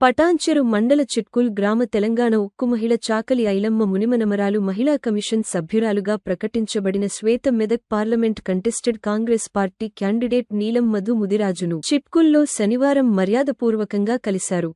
పటాన్చెరు మండల చిట్కుల్ గ్రామ తెలంగాణ ఉక్కు మహిళ చాకలి ఐలమ్మ మునిమనమరాలు మహిళా కమిషన్ సభ్యురాలుగా ప్రకటించబడిన Swetha Medak parliament contested Congress party candidate Neelam Madhu ముదిరాజును చిట్కుల్లో శనివారం మర్యాదపూర్వకంగా కలిశారు.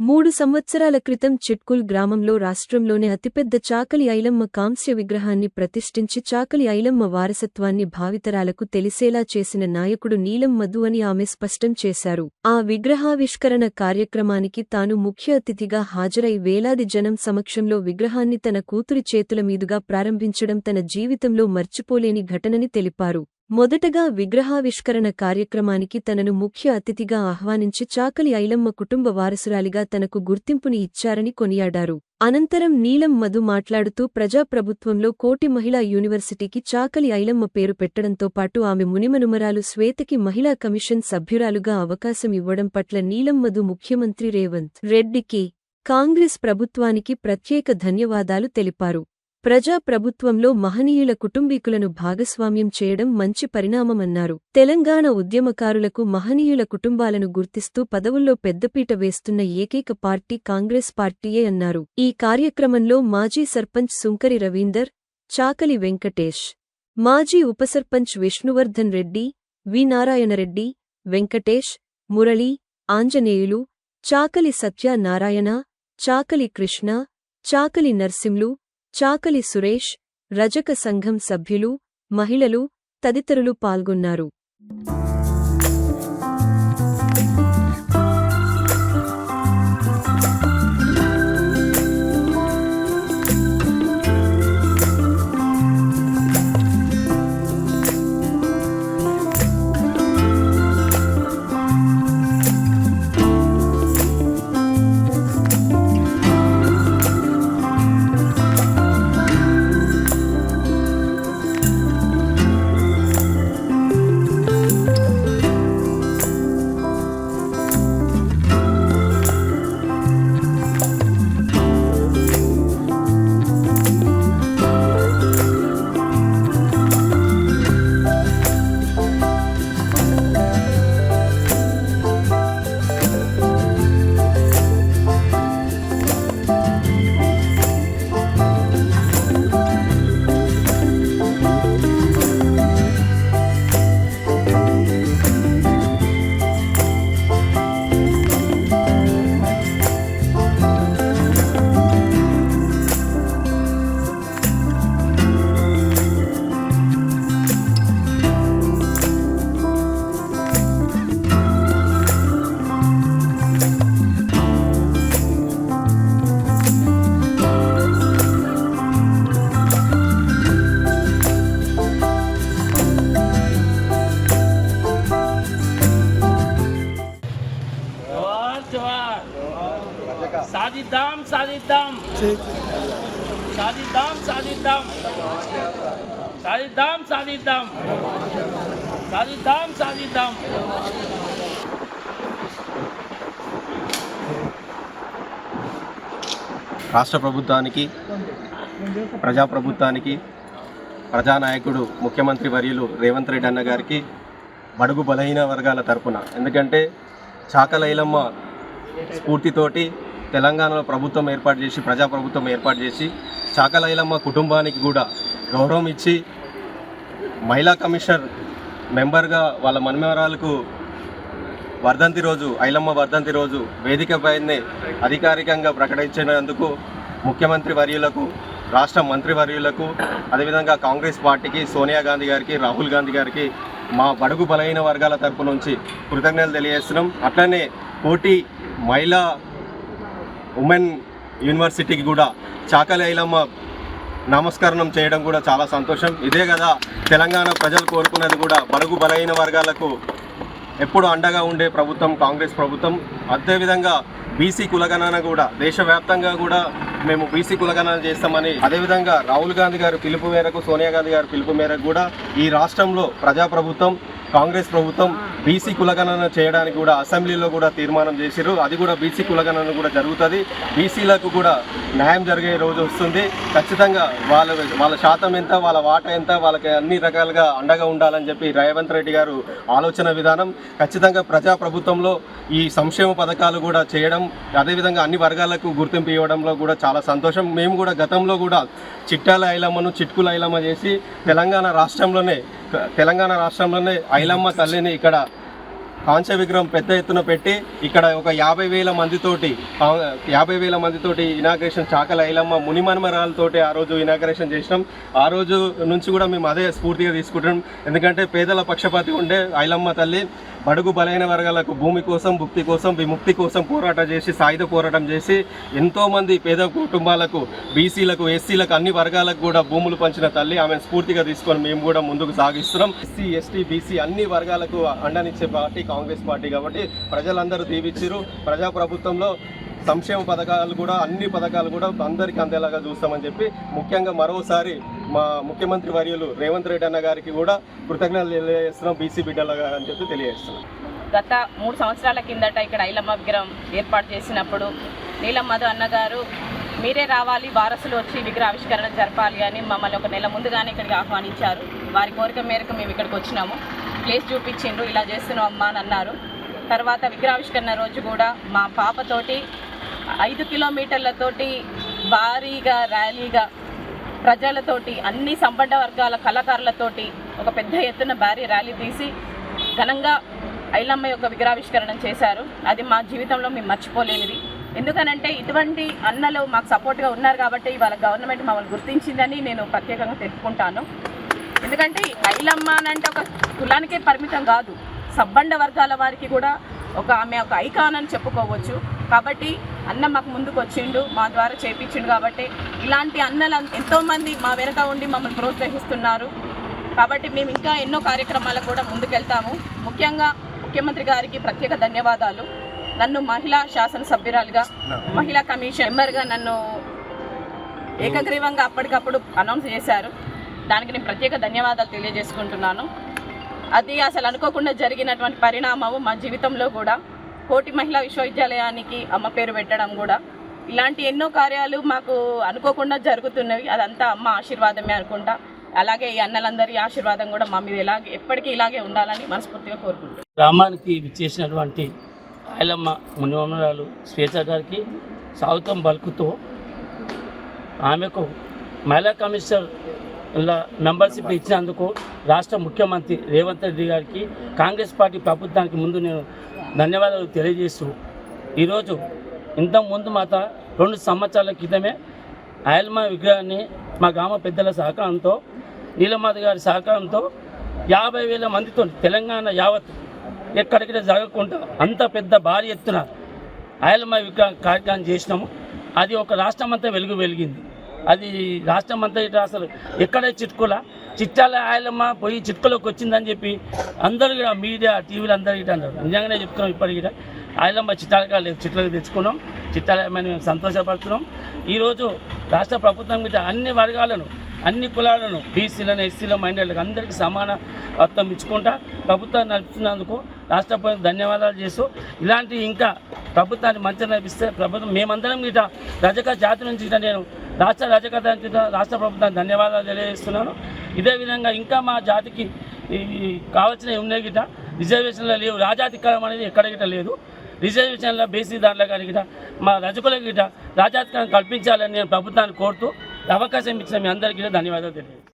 మూడు సంవత్సరాల క్రితం చిట్కుల్ గ్రామంలో రాష్ట్రంలోనే అతిపెద్ద చాకలి ఐలమ్మ కాంస్య విగ్రహాన్ని ప్రతిష్ఠించి చాకలి ఐలమ్మ వారసత్వాన్ని భావితరాలకు తెలిసేలా చేసిన నాయకుడు నీలం మధు అని ఆమె స్పష్టం చేశారు. ఆ విగ్రహావిష్కరణ కార్యక్రమానికి తాను ముఖ్య అతిథిగా హాజరై వేలాది జనం సమక్షంలో విగ్రహాన్ని తన కూతురి చేతుల మీదుగా ప్రారంభించడం తన జీవితంలో మర్చిపోలేని ఘటనని తెలిపారు. మొదటగా విగ్రహావిష్కరణ కార్యక్రమానికి తనను ముఖ్య అతిథిగా ఆహ్వానించి చాకలి ఐలమ్మ కుటుంబ వారసురాలిగా తనకు గుర్తింపుని ఇచ్చారని కొనియాడారు. అనంతరం నీలం మధు మాట్లాడుతూ ప్రజాప్రభుత్వంలో కోటి మహిళా యూనివర్సిటీకి చాకలి ఐలమ్మ పేరు పెట్టడంతో పాటు ఆమె మునిమనుమరాలు శ్వేతకి మహిళా కమిషన్ సభ్యురాలుగా అవకాశం ఇవ్వడం పట్ల నీలం మధు ముఖ్యమంత్రి రేవంత్ రెడ్డికి కాంగ్రెస్ ప్రభుత్వానికి ప్రత్యేక ధన్యవాదాలు తెలిపారు. ప్రజాప్రభుత్వంలో మహనీయుల కుటుంబీకులను భాగస్వామ్యం చేయడం మంచి పరిణామమన్నారు. తెలంగాణ ఉద్యమకారులకు మహనీయుల కుటుంబాలను గుర్తిస్తూ పదవుల్లో పెద్దపీట వేస్తున్న ఏకైక పార్టీ కాంగ్రెస్ పార్టీయే అన్నారు. ఈ కార్యక్రమంలో మాజీ సర్పంచ్ సుంకరి రవీందర్ చాకలి వెంకటేష్ మాజీ ఉపసర్పంచ్ విష్ణువర్ధన్ రెడ్డి వి నారాయణరెడ్డి వెంకటేష్ మురళి ఆంజనేయులు చాకలి సత్యనారాయణ చాకలి కృష్ణ చాకలి నర్సింలు చాకలి సురేష్ రజక సంఘం సభ్యులు మహిళలు తదితరులు పాల్గొన్నారు. సాధిద్దాం సాధిద్దాం. సాధిద్దాం సాధిద్దాం. సాధిద్దాం సాధిద్దాం. సాధిద్దాం సాధిద్దాం. రాష్ట్ర ప్రభుత్వానికి ప్రజాప్రభుత్వానికి ప్రజానాయకుడు ముఖ్యమంత్రి వర్యులు రేవంత్ రెడ్డి అన్న గారికి బడుగు బలహీన వర్గాల తరపున. ఎందుకంటే చాకలైలమ్మ స్ఫూర్తితోటి తెలంగాణలో ప్రభుత్వం ఏర్పాటు చేసి ప్రజాప్రభుత్వం ఏర్పాటు చేసి చాకలైలమ్మ కుటుంబానికి కూడా గౌరవం ఇచ్చి మహిళా కమిషనర్ మెంబర్గా వాళ్ళ మన్మరాలకు వర్ధంతి రోజు ఐలమ్మ వర్ధంతి రోజు వేదికపైనే అధికారికంగా ప్రకటించినందుకు ముఖ్యమంత్రి వర్యులకు రాష్ట్ర మంత్రి వర్యులకు అదేవిధంగా కాంగ్రెస్ పార్టీకి సోనియా గాంధీ గారికి రాహుల్ గాంధీ గారికి మా బడుగు బలహీన వర్గాల తరపు నుంచి కృతజ్ఞతలు తెలియజేస్తున్నాం. అట్లనే కోటి మహిళా ఉమెన్ యూనివర్సిటీకి కూడా చాకలి ఐలమ్మ నమస్కరణం చేయడం కూడా చాలా సంతోషం. ఇదే కదా తెలంగాణ ప్రజలు కోరుకున్నది కూడా బడుగు బలహీన వర్గాలకు ఎప్పుడు అండగా ఉండే ప్రభుత్వం కాంగ్రెస్ ప్రభుత్వం. అదేవిధంగా బీసీ కులగణన కూడా దేశవ్యాప్తంగా కూడా మేము బీసీ కులగణన చేస్తామని అదేవిధంగా రాహుల్ గాంధీ గారు పిలుపు మేరకు సోనియా గాంధీ గారు పిలుపు మేరకు కూడా ఈ రాష్ట్రంలో ప్రజాప్రభుత్వం కాంగ్రెస్ ప్రభుత్వం బీసీ కులగణన చేయడానికి కూడా అసెంబ్లీలో కూడా తీర్మానం చేసిరు అది కూడా బీసీ కులగణన కూడా జరుగుతుంది. బీసీలకు కూడా న్యాయం జరిగే రోజు వస్తుంది. ఖచ్చితంగా వాళ్ళ వాళ్ళ శాతం ఎంత వాళ్ళ వాటా ఎంత వాళ్ళకి అన్ని రకాలుగా అండగా ఉండాలని చెప్పి రేవంత్ రెడ్డి గారు ఆలోచన విధానం. ఖచ్చితంగా ప్రజా ప్రభుత్వంలో ఈ సంక్షేమ పథకాలు కూడా చేయడం అదేవిధంగా అన్ని వర్గాలకు గుర్తింపు ఇవ్వడంలో కూడా చాలా సంతోషం. మేము కూడా గతంలో కూడా చిట్టాల ఐలమ్మను చిట్కుల ఐలమ్మ చేసి తెలంగాణ రాష్ట్రంలోనే తెలంగాణ రాష్ట్రంలోనే ఐలమ్మ తల్లిని ఇక్కడ కాంస్య విగ్రహం పెద్ద ఎత్తున పెట్టి ఇక్కడ ఒక యాభై వేల మందితోటి యాభై వేల మందితోటి ఇనాగ్రేషన్ చాకల ఐలమ్మ మునిమన్మరాలతోటి ఆ రోజు ఇనాగ్రేషన్ చేసినాం. ఆ రోజు నుంచి కూడా మేము అదే స్ఫూర్తిగా తీసుకుంటున్నాం. ఎందుకంటే పేదల పక్షపాతి ఉండే ఐలమ్మ తల్లి బడుగు బలైన వర్గాలకు భూమి కోసం భుక్తి కోసం విముక్తి కోసం పోరాటం చేసి సాయుధ పోరాటం చేసి ఎంతోమంది పేద కుటుంబాలకు బీసీలకు ఎస్సీలకు అన్ని వర్గాలకు కూడా భూములు పంచిన తల్లి ఆమె స్ఫూర్తిగా తీసుకొని మేము కూడా ముందుకు సాగిస్తున్నాం. ఎస్సీ ఎస్టీ బీసీ అన్ని వర్గాలకు అండనిచ్చే పార్టీ కాంగ్రెస్ పార్టీ కాబట్టి ప్రజలందరూ దీవిచ్చారు ప్రజా ప్రభుత్వంలో సంక్షేమ పథకాలు కూడా అన్ని పథకాలు కూడా అందరికీ అందేలాగా చూస్తామని చెప్పి ముఖ్యంగా మరోసారి మా ముఖ్యమంత్రి వర్యులు రేవంత్ రెడ్డి అన్న గారికి కూడా కృతజ్ఞతలు తెలియజేస్తున్నాం బీసీ బిడ్డలుగా అని చెప్పి తెలియజేస్తున్నాం. గత మూడు సంవత్సరాల కిందట ఇక్కడ ఐలమ్మ విగ్రహం ఏర్పాటు చేసినప్పుడు నీలమ్మధు అన్నగారు మీరే రావాలి వారసులు వచ్చి విగ్రహావిష్కరణ జరపాలి అని మమ్మల్ని ఒక నెల ముందుగానే ఇక్కడికి ఆహ్వానించారు. వారి కోరిక మేరకు మేము ఇక్కడికి వచ్చినాము. ప్లేస్ చూపించిండ్రు ఇలా చేస్తున్నాం అమ్మా అని అన్నారు. తర్వాత విగ్రహావిష్కరణ రోజు కూడా మా పాపతోటి ఐదు కిలోమీటర్లతోటి భారీగా ర్యాలీగా ప్రజలతోటి అన్ని సంపన్న వర్గాల కళాకారులతోటి ఒక పెద్ద ఎత్తున భారీ ర్యాలీ తీసి ఘనంగా ఐలమ్మ యొక్క విగ్రహావిష్కరణ చేశారు. అది మా జీవితంలో మేము మర్చిపోలేనిది. ఎందుకనంటే ఇటువంటి అన్నలు మాకు సపోర్ట్గా ఉన్నారు కాబట్టి ఇవాళ గవర్నమెంట్ మమ్మల్ని గుర్తించిందని నేను ప్రత్యేకంగా తెలుపుకుంటాను. ఎందుకంటే ఐలమ్మ అంటే ఒక కులానికే పరిమితం కాదు. సబ్బండ వర్గాల వారికి కూడా ఒక ఆమె ఒక ఐకాన్ అని చెప్పుకోవచ్చు. కాబట్టి అన్న మాకు ముందుకు వచ్చిండు మా ద్వారా చేపించిండు కాబట్టి ఇలాంటి అన్నలు ఎంతోమంది మా వెనక ఉండి మమ్మల్ని ప్రోత్సహిస్తున్నారు. కాబట్టి మేము ఇంకా ఎన్నో కార్యక్రమాలకు కూడా ముందుకెళ్తాము. ముఖ్యంగా ముఖ్యమంత్రి గారికి ప్రత్యేక ధన్యవాదాలు. నన్ను మహిళా శాసనసభ్యురాలుగా మహిళా కమిషన్ మెంబర్గా నన్ను ఏకగ్రీవంగా అప్పటికప్పుడు అనౌన్స్ చేశారు. దానికి నేను ప్రత్యేక ధన్యవాదాలు తెలియజేసుకుంటున్నాను. అది అసలు అనుకోకుండా జరిగినటువంటి పరిణామము మా జీవితంలో కూడా. కోటి మహిళా విశ్వవిద్యాలయానికి అమ్మ పేరు పెట్టడం కూడా. ఇలాంటి ఎన్నో కార్యాలు మాకు అనుకోకుండా జరుగుతున్నవి. అదంతా అమ్మ ఆశీర్వాదమే అనుకుంటా. అలాగే ఈ అన్నలందరి ఆశీర్వాదం కూడా మా మీద ఇలాగే ఎప్పటికీ ఇలాగే ఉండాలని మనస్ఫూర్తిగా కోరుకుంటున్నాను. గ్రామానికి విచ్చేసినటువంటి ఆయలమ్మ మునివమరాలు శ్వేత గారికి స్వాగతం బల్కుతో ఆమెకు మహిళా కమిషనర్ మెంబర్షిప్ ఇచ్చినందుకు రాష్ట్ర ముఖ్యమంత్రి రేవంత్ రెడ్డి గారికి కాంగ్రెస్ పార్టీ ప్రభుత్వానికి ముందు నేను ధన్యవాదాలు తెలియజేస్తూ ఈరోజు ఇంతకుముందు మాత రెండు సంవత్సరాల క్రితమే ఆయల్మ విగ్రహాన్ని మా గ్రామ పెద్దల సహకారంతో నీలమాధ గారి సహకారంతో యాభై వేల మందితో తెలంగాణ యావత్ ఎక్కడికైనా జరగకుండా అంత పెద్ద భారీ ఎత్తున ఆయలమ్మ విగ్రహం కార్యక్రమం చేసినాము. అది ఒక రాష్ట్రం అంతా వెలుగు వెలిగింది. అది రాష్ట్రం అంతా ఇట్లా అసలు ఎక్కడే చిట్కుల? చిట్టాల ఆయలమ్మ పోయి చిట్కలోకి వచ్చిందని చెప్పి అందరూ కూడా మీడియా టీవీలు అందరూ ఇటు అన్నారు. నిజంగానే చెప్తున్నాం ఇప్పటికి ఆయలమ్మ చిట్టాలుగా లేదు చిట్లకు తెచ్చుకున్నాం. చిట్టాలయమని మేము సంతోషపడుతున్నాం. ఈరోజు రాష్ట్ర ప్రభుత్వం గిట్ట అన్ని వర్గాలను అన్ని కులాలను బీసీలను ఎస్సీల మైనార్టీలకు అందరికీ సమాన అర్థం ఇచ్చుకుంటా ప్రభుత్వాన్ని నడుపుతున్నందుకు రాష్ట్ర ప్రభుత్వం ధన్యవాదాలు చేస్తూ ఇలాంటి ఇంకా ప్రభుత్వాన్ని మంచి నడిపిస్తే ప్రభుత్వం మేమందరం గిట రజక జాతి నుంచి నేను రాష్ట్ర రజక రాష్ట్ర ప్రభుత్వానికి ధన్యవాదాలు తెలియజేస్తున్నాను. ఇదే విధంగా ఇంకా మా జాతికి కావాల్సిన కావాల్సినవి ఉన్నాయి గిట. రిజర్వేషన్లో లేవు. రాజాధికారం అనేది ఎక్కడ గిట లేదు. రిజర్వేషన్ల బేసీ దాంట్లో కానీ గిట. మా రజకుల గిట. రాజాధికారం కల్పించాలని నేను ప్రభుత్వాన్ని కోరుతూ అవకాశం ఇచ్చిన మీ అందరికీ ధన్యవాదాలు తెలియదు